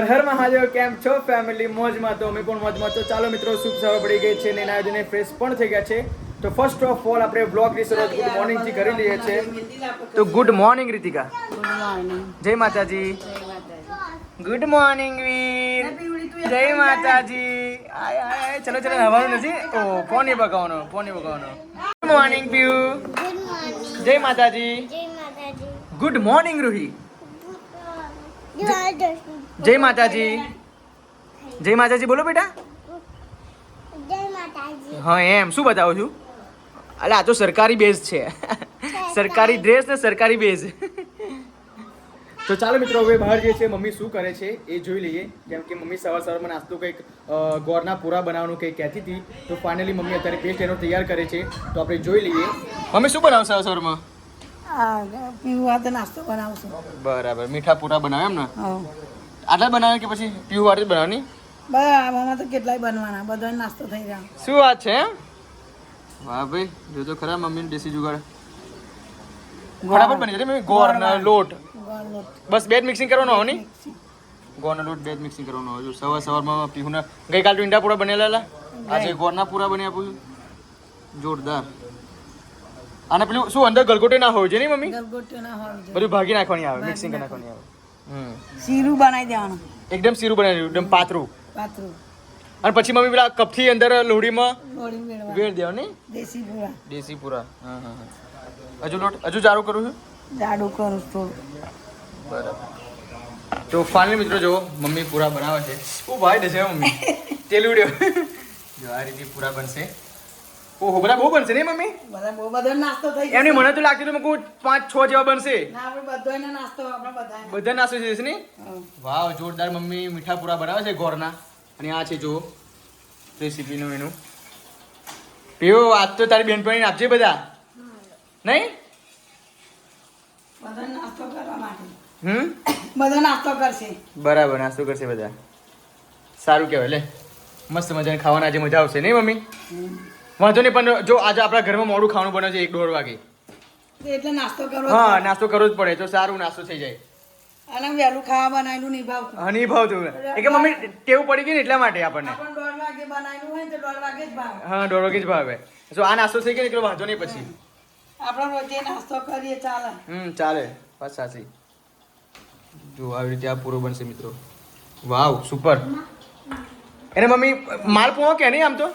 હર હર મહાદેવ કેમ છો ફેમિલી મોજમાં તો અમે પણ મોજમાં તો ચાલો મિત્રો શુભ સવાર પડી ગઈ છે ને એના આયોજને ફ્રેશ પણ થઈ ગયા છે. તો ફર્સ્ટ ઓફ ઓલ આપણે બ્લોગની શરૂઆત ગુડ મોર્નિંગથી કરી લઈએ છીએ. તો ગુડ મોર્નિંગ રીતિકા. જય માતાજી. Good morning Veer. જય માતાજી. આય આય ચલો ચલો હવાનું નથી. ઓ ફોન નહીં બગાવવાનો ફોન નહીં બગાવવાનો. Good morning Piyu. Good morning જય માતાજી. જય માતાજી. Good morning Ruhi. જય માતાજી. જય માતાજી બોલો બેટા. હા એમ. શું બતાવું છું? અલે આ તો સરકારી બેઝ છે. સરકારી. ડ્રેસ ને સરકારી બેઝ. તો ચાલો મિત્રો હવે બહાર જે છે મમ્મી શું કરે છે એ જોઈ લઈએ. કેમ કે મમ્મી સવાર સવારમાં નાસ્તો કંઈક ગોરના ગોળના પૂરા બનાવવાનું કંઈક કહેતી હતી. તો ફાઇનલી મમ્મી અત્યારે પેસ્ટ એનો તૈયાર કરે છે. તો આપણે જોઈ લઈએ. મમ્મી શું બનાવશે સવાર સવારમાં? પીવા તો નાસ્તો બનાવશું બરાબર. મીઠા પૂરા બનાવે એમ ને? હા. આટલા બનાવે કે પછી પીવું જ બનાવવાની? બરાબર તો કેટલાય બનવાના બધા નાસ્તો થઈ ગયા શું વાત છે વાહ ભાઈ જો તો ખરા મમ્મીને દેશી જુગાડ. પણ બની જાય મમ્મી ગોળના લોટ. લોટ. બસ બેડ મિક્સિંગ કરવાનો હોય નહીં? ગોળનો લોટ બેડ મિક્સિંગ કરવાનો હોય. સવાર સવારમાં પીહુના ગઈકાલ તો ઈંડા પૂરા બનેલા હતા. આજે ગોળના પૂરા બની આપું જોરદાર. અને પેલું શું અંદર ગલગોટે ના હોય છે નહીં મમ્મી? ગલગોટે ના હોય બધું ભાગી નાખવાની આવે મિક્સિંગ કરી નાખવાની આવે. હમ શીરું બનાવી દેવાનું. એકદમ સીરું બનાવી દેવું એકદમ પાતળું. પાતળું. અને પછી મમ્મી પેલા કપથી અંદર લોહડીમાં વેળ દેવાની દેશી પૂરા. દેશી પૂરા. હા હા હા. હજુ લોટ હજુ જાડું કરું છું? જાડું કરું છું બરાબર. તો ફાઇનલ મિત્રો જો મમ્મી પૂરા બનાવે છે. ઓ ભાઈ દેશે મમ્મી? તેલ ઉડ્યો. જો આ રીતે પૂરા બનશે. ઓહો બધા બહુ બનશે નહીં મમ્મી? બધા બહુ બધો નાસ્તો થઈ એમની મને તો લાગતું હતું મેં પાંચ છ જેવા બનશે. ના આપણે નાસ્તો આપણે બધા બધા નાસ્તો જશે નહીં? વાવ જોરદાર મમ્મી મીઠા પૂરા બનાવે છે ઘોરના. અને આ છે જો રેસીપીનું એનું. પીવો આજ તો તારી બેનપણીને આપજે બધા. નહીં? બધા નાસ્તો કરવા માટે. હમ? બધા નાસ્તો કરશે. બરાબર નાસ્તો કરશે બધા. સારું કહેવાય લે. મસ્ત મજાને ખાવાના આજે મજા આવશે નહીં મમ્મી? વાંધો નહીં પણ જો આજે આપણા ઘરમાં મોડું ખાવાનું બને છે એક દોઢ વાગે. એટલે નાસ્તો કરવો હા નાસ્તો કરવો જ પડે તો સારું નાસ્તો થઈ જાય. અને વહેલું ખાવા બનાવેલું નહીં ભાવતું. હા નહીં ભાવતું. એ કે મમ્મી ટેવ પડી ગઈ ને એટલા માટે આપણને. આપણે દોઢ વાગે બનાવેલું હોય તો દોઢ વાગે જ ભાવે. હા દોઢ વાગે જ ભાવે. જો આ નાસ્તો થઈ ગયો ને એટલો વાંધો નહીં પછી. આપણે રોજે નાસ્તો કરીએ ચાલે. હમ ચાલે. બસ સાચી. જો આવી રીતે આ પૂરો બનશે મિત્રો. Wow super. એને મમ્મી માલપુઆ કે નહીં આમ તો?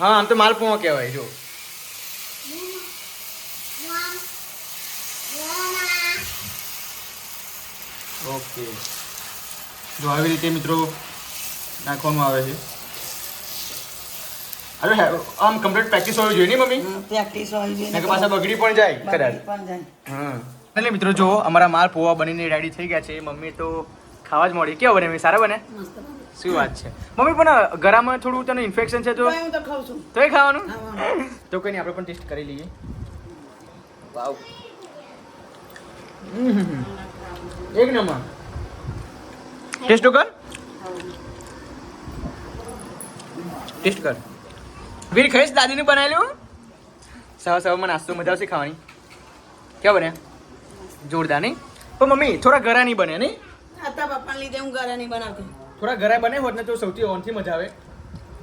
હા આમ તો માલપુઆ કહેવાય જો ઓકે. જો આવી રીતે મિત્રો નાખવામાં આવે છે. અરે આમ કમ્પ્લીટ પ્રેક્ટિસ હોવી જોઈએ નહીં મમ્મી? પ્રેક્ટિસ હોવી જોઈએ નકર પાછા બગડી પણ જાય કદાચ. પણ જાય. હા એટલે મિત્રો જો અમારા માલ પોવા બનીને રેડી થઈ ગયા છે મમ્મી તો ખાવા જ મળી. કેવો બને? સારા બને? મસ્ત બને. શું વાત છે? મમ્મી પણ ગરામાં થોડું તને ઇન્ફેક્શન છે તો? હું તો ખાઉં છું. તોય ખાવાનું. તો કઈ નહીં આપણે પણ ટેસ્ટ કરી લઈએ. વાવ. એક નંબર. ટેસ્ટ કર. ટેસ્ટ કર. વીર ખાઈશ દાદીનું બનાવેલું? સવા સવામાં નાસ્તો મજા આવશે ખાવાની. કેવા બને જોરદાર નહીં? પણ મમ્મી થોડા ગળા નહીં બને નહીં? આતા પપ્પાને લીધે હું ઘરે નહીં બનાવતી. થોડા ઘરે બને હોત ને તો સૌથી ઓનથી મજા આવે.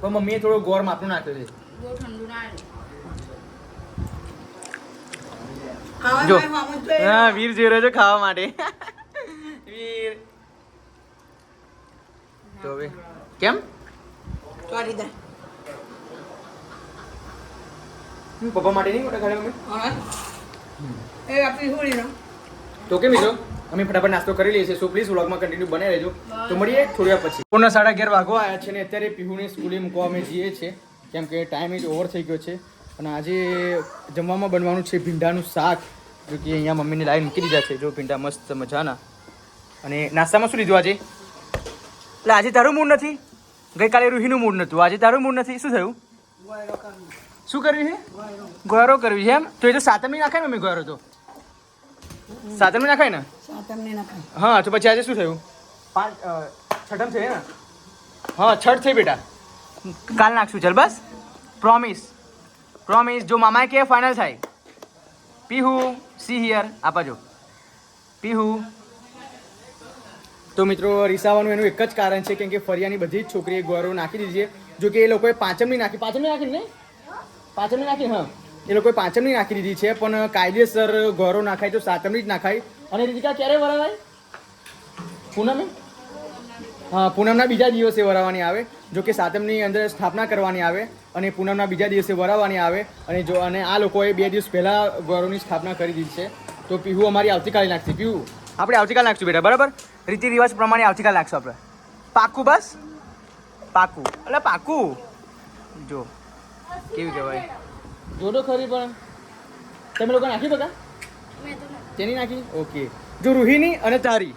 પણ મમ્મીએ થોડો ગોળ માપનું નાખ્યો છે. જો. હા વીર જઈ રહ્યો છે ખાવા માટે. વીર. તો હવે. કેમ? ચોરી દે. પપ્પા માટે નહીં મોટા ઘરે મમ્મી? એ આપણી હોળી તો કેમ મિત્રો? અમે ફટાફટ નાસ્તો કરી લઈએ છીએ. સો પ્લીઝ વ્લોગમાં કન્ટિન્યુ બને રહેજો. તો મળીએ થોડી પછી. પૂર્ણ સાડા અગિયાર વાગવા આવ્યા છે ને અત્યારે પીહુને સ્કૂલે મૂકવા અમે જઈએ છીએ. કેમ કે ટાઈમ જ ઓવર થઈ ગયો છે. અને આજે જમવામાં બનવાનું છે ભીંડાનું શાક જો કે અહીંયા મમ્મીને લાઈન મૂકી દીધા છે. જો ભીંડા મસ્ત મજાના. અને નાસ્તામાં શું લીધું આજે? એટલે આજે તારું મૂડ નથી? ગઈકાલે રૂહીનું મૂડ નહોતું આજે તારું મૂડ નથી? શું થયું? શું કર્યું છે ગોયરો. ગોયરો કરવી છે એમ? તો એ તો સાતમી નાખે ને મમ્મી ગોયરો તો. સાતમની નાખાય ને? સાતમને નખાય. હા તો પછી આજે શું થયું? પાંચ છઠમ છે ને? હા છઠ થઈ બેટા. કાલ નાખશું ચાલ બસ. પ્રોમિસ પ્રોમિસ જો મામાએ કે ફાઇનલ થાય. પીહુ સી હિયર આપા જો. પીહુ તો મિત્રો રીસાવાનું એનું એક જ કારણ છે કેમ કે ફરિયાની બધી જ છોકરીએ ગોરો નાખી દીધી છે. જો કે એ લોકોએ પાંચમની નાખી. પાંચમની નાખી ને પાંચમની નાખી હા. એ લોકોએ પાંચમની નાખી દીધી છે, પણ કાયદેસર ગોરો નાખાય તો સાતમની જ નાખાય. અને રીતિકા, ક્યારે વરાવાય? પૂનમે? હા, પૂનમના બીજા દિવસે વરાવવાની આવે, જો કે સાતમની અંદર સ્થાપના કરવાની આવે, અને પૂનમના બીજા દિવસે વરાવવાની આવે, અને જો, અને આ લોકોએ બે દિવસ પહેલાં ગૌરવની સ્થાપના કરી દીધી છે. તો પીહુ અમારી આવતીકાલે નાખશે. પીહુ, આપણે આવતીકાલે નાખશું બેટા, બરાબર? રીતિ રિવાજ પ્રમાણે આવતીકાલે નાખશું આપણે. પાકું બસ? પાકું. એટલે પાકું. જો, કેવી કહેવાય? જો તો ખરી પણ. તમે લોકો નાખી બધા? તેની નાખી? ઓકે. જો રૂહીની અને તારી.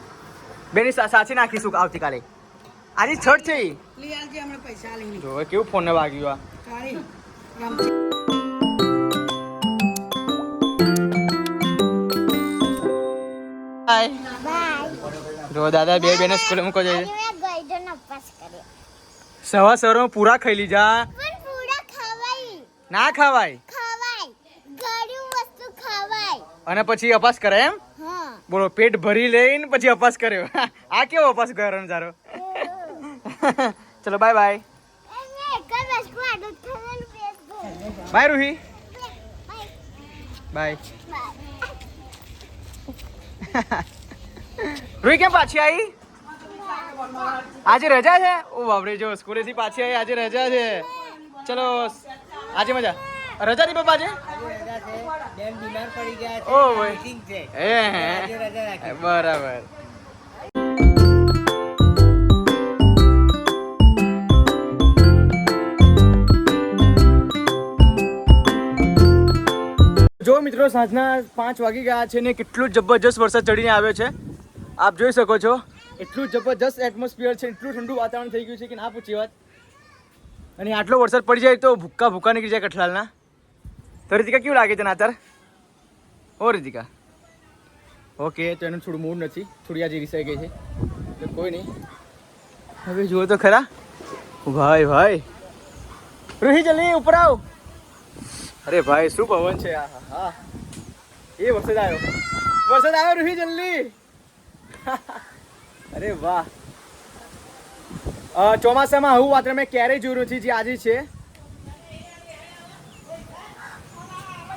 બેની સા- સાથે નાખીશું આવતીકાલે. આજે છઠ છે. લઈ આવજે હમણાં પૈસા લઈને. જો કેવું ફોન વાગ્યું આ. જો દાદા બે બેને સ્કૂલે મૂકો કર્યો. સવાર સવારમાં પૂરા ખાઈ લીધા. પણ પૂરા ખવાય. ના ખવાય. અને પછી અપાસ કરે એમ? બોલો પેટ ભરી લઈને પછી અપાસ કર્યો. આ કેવો અપાસ કર્યો જારો ચલો bye bye. Bye Ruhi bye. Ruhi કેમ પાછી આવી આજે રજા છે? ઓ બાપરે જો સ્કૂલેથી પાછી આવી આજે રજા છે. ચલો આજે મજા. રજા ની પપ્પા આજે? બેન બીમાર પડી ગયા છે. છે. બરાબર. જો મિત્રો સાંજના પાંચ વાગી ગયા છે ને કેટલું જબરજસ્ત વરસાદ ચડીને આવ્યો છે. આપ જોઈ શકો છો એટલું જબરજસ્ત એટમોસ્ફિયર છે એટલું ઠંડુ વાતાવરણ થઈ ગયું છે કે ના પૂછી વાત. અને આટલો વરસાદ પડી જાય તો ભૂક્કા ભૂક્કા નીકળી જાય કઠલાલના. તો રિતિકા કેવું લાગે છે નાચાર ઓ રિતિકા. ઓકે તો એનું થોડું મૂડ નથી. થોડી આજે રિસાઈ ગઈ છે. કોઈ નહીં. હવે જુઓ તો ખરા. ભાઈ ભાઈ. રૂહી જલ્દી ઉપર આવ. અરે ભાઈ શું પવન છે? આ હા એ વરસાદ આવ્યો. વરસાદ આવ્યો રૂહી જલ્દી. અરે વાહ. ચોમાસામાં આવું વાતાવરણ મેં ક્યારેય જોયું નથી જે આજે છે.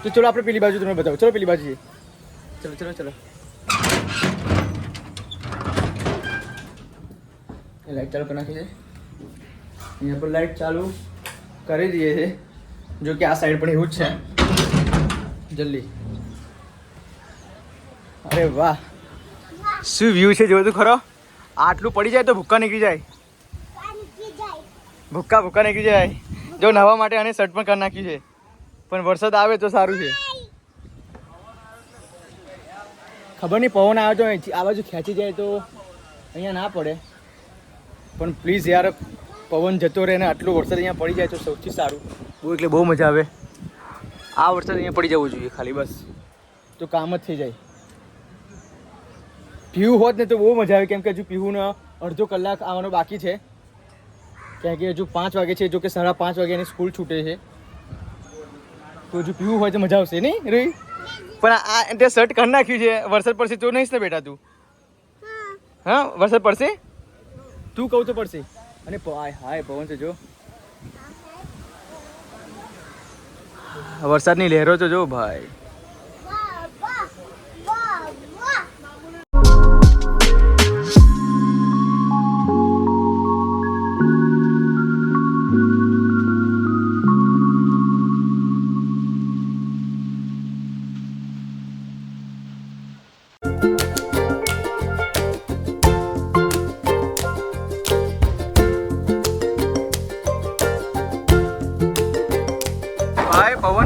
તો ચલો આપણે પેલી બાજુ તમને બતાવો. ચલો પેલી બાજુ જઈએ. ચલો ચલો ચલો. લાઈટ ચાલુ કરી નાખી છે. અહીંયા પર લાઈટ ચાલુ કરી દઈએ છે. જો કે આ સાઈડ પણ એવું જ છે. જલ્દી. અરે વાહ. શું વ્યૂ છે જોયું ખરો? આટલું પડી જાય તો ભૂક્કા નીકળી જાય. ભૂક્કા ભૂક્કા નીકળી જાય. જો નવા માટે અને શર્ટ પણ કરી નાખ્યું છે. પણ વરસાદ આવે તો સારું છે. ખબર નહીં પવન આવે તો આ બાજુ ખેંચી જાય તો અહીંયા ના પડે. પણ પ્લીઝ યાર પવન જતો રહે ને આટલો વરસાદ અહીંયા પડી જાય તો સૌથી સારું. બહુ એટલે બહુ મજા આવે. આ વરસાદ અહીંયા પડી જવું જોઈએ ખાલી બસ. તો કામ જ થઈ જાય. પીવું હોત ને તો બહુ મજા આવે કેમ કે હજુ પીવુંનો અડધો કલાક આવવાનો બાકી છે. કેમ કે હજુ પાંચ વાગે છે જો કે સાડા પાંચ વાગે એની સ્કૂલ છૂટે છે. તો જો પીવું હોય તો મજા આવશે નહીં રોહી પણ આ તે શર્ટ કરી નાખ્યું છે વરસાદ પડશે તો નહીં ને બેટા તું? હા. વરસાદ પડશે? તું કહું તો પડશે. અને હાય હાય પવન છે જો. વરસાદની લહેરો તો જો ભાઈ.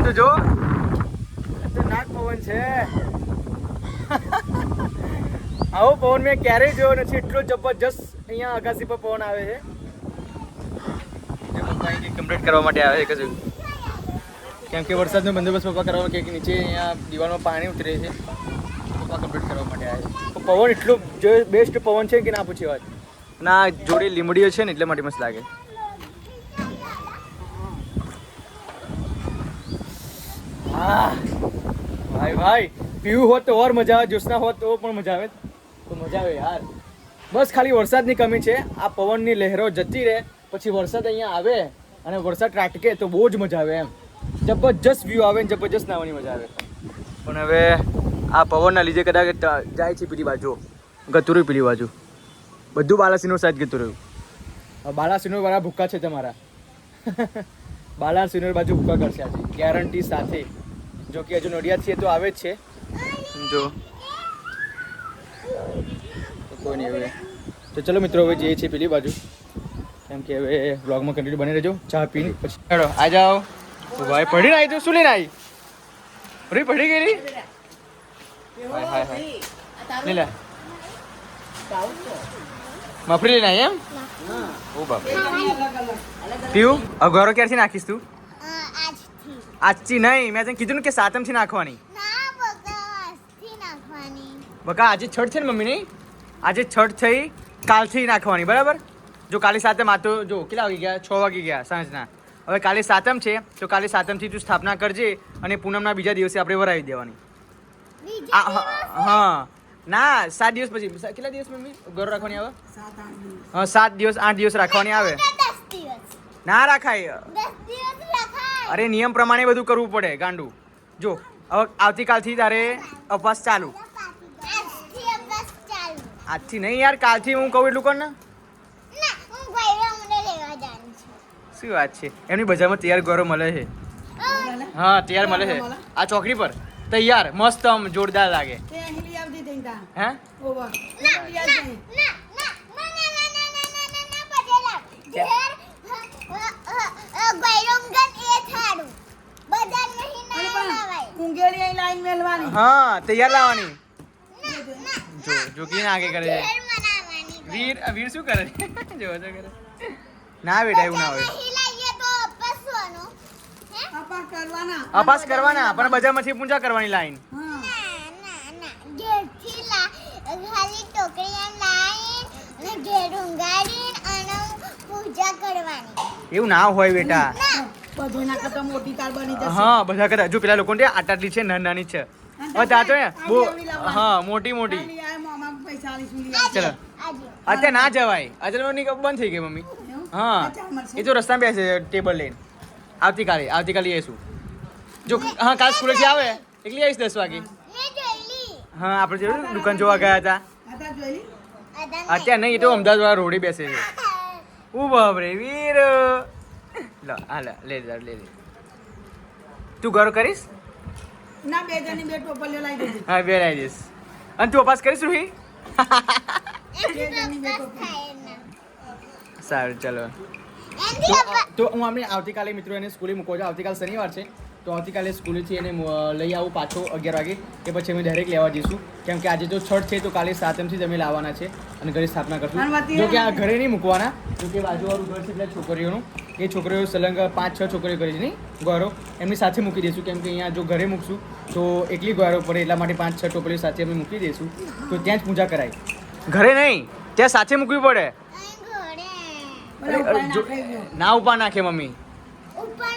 પવન જો. ખતરનાક પવન છે. આવો પવન મેં ક્યારેય જોયો નથી. એટલો જબરજસ્ત અહીંયા આકાશી પર પવન આવે છે. કમ્પ્લીટ કરવા માટે આવે છે કશું? કેમ કે વરસાદનો બંદોબસ્ત પપ્પા કરવા કે નીચે અહીંયા દિવાલમાં પાણી ઉતરે છે. પપ્પા કમ્પ્લીટ કરવા માટે આવે છે. પવન એટલો જો બેસ્ટ પવન છે કે ના પૂછી વાત? ના જોડે લીમડીઓ છે ને એટલે માટે મસ્ત લાગે. આહ, ભાઈ ભાઈ પીવું હોત તો ઓર મજા આવે જ્યોત્સના હોત તો પણ મજા આવે. તો મજા આવે યાર. બસ ખાલી વરસાદની કમી છે. આ પવનની લહેરો જતી રહે પછી વરસાદ અહીંયા આવે અને વરસાદ ત્રાટકે તો બહુ જ મજા આવે એમ. જબરજસ્ત વ્યૂ આવે ને જબરજસ્ત નાવાની મજા આવે. પણ હવે આ પવનના લીધે કદાચ જાય છે પેલી બાજુ. ગતુરું પેલી બાજુ. બધું બાલાસિનોર સાઈડ ગતું રહ્યું. હવે બાલાસિનોર વાળા ભૂક્કા છે તમારા. બાલાસિનોર બાજુ ભૂક્કા કરશે આજે. ગેરંટી સાથે. જો કે હજુ નડિયાદ છે તો આવે જ છે. જો. કોઈ નહીં હવે. તો ચલો મિત્રો હવે જઈએ છીએ પેલી બાજુ. કેમ કે હવે વ્લોગમાં કન્ટિન્યુ બની રહેજો. ચા પીને પછી ચાલો આ જાઓ. ભાઈ પઢીને આવી તું શું લઈને આવી અરે પઢી ગઈ રી? હાય હાય હાય. લે લે. મફરી લઈને આવી એમ? ઓ બાપ પીવું? અઘવારો ક્યારથી નાખીશ તું? આજથી નહીં મેં તને કીધું ને કે સાતમથી નાખવાની. ના બકા નાખવાની. બકા આજે છઠ છે ને મમ્મી નહીં આજે છઠ થઈ કાલથી નાખવાની બરાબર? જો કાલે સાતમ આ તો જો કેટલા વાગી ગયા? છ વાગી ગયા સાંજના. હવે કાલે સાતમ છે તો કાલે સાતમથી તું સ્થાપના કરજે અને પૂનમના બીજા દિવસે આપણે વરાવી દેવાની. હા ના સાત દિવસ પછી. કેટલા દિવસ મમ્મી? ગૌરવ રાખવાની આવે? સાત આઠ દિવસ. હા સાત દિવસ આઠ દિવસ રાખવાની આવે. ના રખાય. અરે નિયમ પ્રમાણે બધું કરવું પડે ગાંડુ જો હવે આવતીકાલથી તારે ઉપવાસ ચાલુ આજથી નહીં યાર કાલથી હું કહું એટલું કર ને શું વાત છે એમની બજારમાં તૈયાર ગોરો મળે છે હા તૈયાર મળે છે આ ચોકડી પર તૈયાર મસ્ત આમ જોરદાર લાગે હે થાળું હા તૈયાર લાવવાની. જો કે ના કરે. છે વીર વીર શું કરે? ના બેટા એવું ના હોય. અપાસ કરવાના. પણ બજારમાંથી પૂજા કરવાની લાઈન. એવું ના હોય બેટા. બધું ના કરતા મોટી કાર બની જશે. હા બધા કરતા. જો પેલા લોકો આટલી છે નાની નાની છે હવે ત્યાં તો ને બહુ હા મોટી મોટી ખાલી આ મામા પૈસા આલીશું લઈ આજે ચલો. આજે અત્યારે ના જવાય. અત્યારે ની બંધ થઈ ગઈ મમ્મી. એવું? હા. અચ્છા, મળશે. એ તો રસ્તામાં બેસે છે ટેબલ લઈને. આવતીકાલે આવતીકાલે આવીશું. જો હા કાલ સ્કૂલેથી આવે. એકલી આવીશ દસ વાગે. મેં જોઈલી હા આપણે જોયું દુકાન જોવા ગયા હતા. આ તાર જોઈ લી? અદન અત્યારે નહીં એ તો અમદાવાદ વાળા રોડે બેસે છે. ઓ બાપરે વીર. લો હા લે લે લે લે. તું ઘર કરીશ? ના બે જણી બે ટોપલીઓ લાવી દેજે હા બે આવી દઈશ. અને તું અપાસ કરીશ રૂહી? સારું ચલો. તો હું અમને આવતીકાલે મિત્રો એને સ્કૂલે મૂકો છું. આવતીકાલ શનિવાર છે. તો આવતીકાલે સ્કૂલેથી એને લઈ આવું પાછો અગિયાર વાગે. કે પછી અમે ડાયરેક્ટ લેવા જઈશું. કેમ કે આજે જો છઠ છે તો કાલે સાતમથી જ અમે લાવવાના છે. અને ઘરે સ્થાપના કરશું. જો કે આ ઘરે નહીં મૂકવાના. જો કે બાજુવાળું ઘર છે એટલે છોકરીઓનું. એ છોકરીઓ સલંગ પાંચ છ છોકરીઓ કરી છે નહીં? ગોરો. એમની સાથે મૂકી દઈશું કેમ કે અહીંયા જો ઘરે મૂકશું તો એકલી ગોરો પડે એટલા માટે પાંચ છ ટોપલીઓ સાથે અમે મૂકી દઈશું. તો ત્યાં જ પૂજા કરાય. ઘરે નહીં ત્યાં સાથે મૂકવી પડે. ના ઉપા નાખે મમ્મી. ઉપર